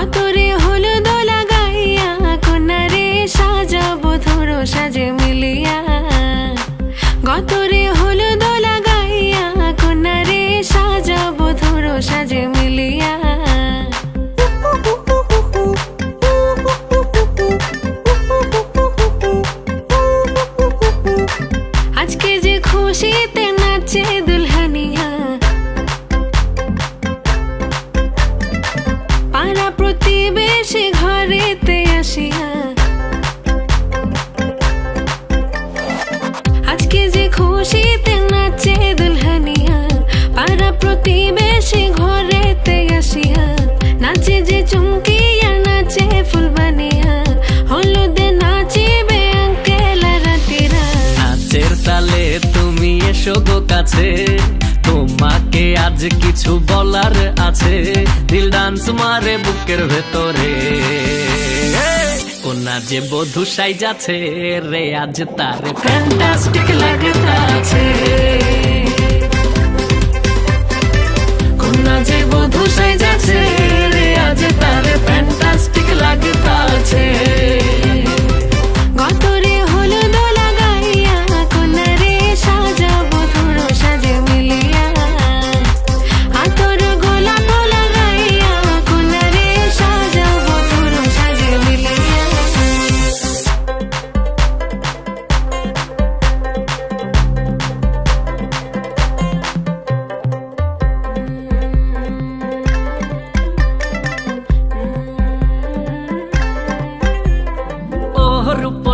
অতরে হলো দোলা গাইয়া কনারে সাজাবো, ধরো সাজে মিলিয়া। গতরে হলো দোলা গাইয়া কনারে সাজাবো, ধরো সাজে মিলিয়া। আজকে যে খুশিতে নাচে আজকে যে নাচে প্রতিবেশী ঘরেতে আসিয়া নাচে যে চুমকিয়া এসো কাছে, তোমাকে আজ কিছু বলার আছে। দিল ডান্স মারে বুকের ভেতরে। কোনা যে বধু সাইজ আছে রে, আজ তার ফ্যান্টাস্টিক লাগতাছে।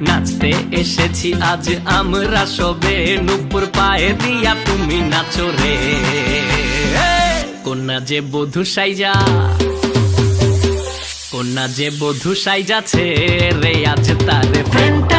নাচতে এসেছি, আজ আমরা সবে। নুপুর পায়ে দিয়া তুমি নাচো রে। কন্যা যে বধু সাইজা, কন্যা যে বধু সাইজাছে রে, আজ তার ফ্যান্টাস্টিক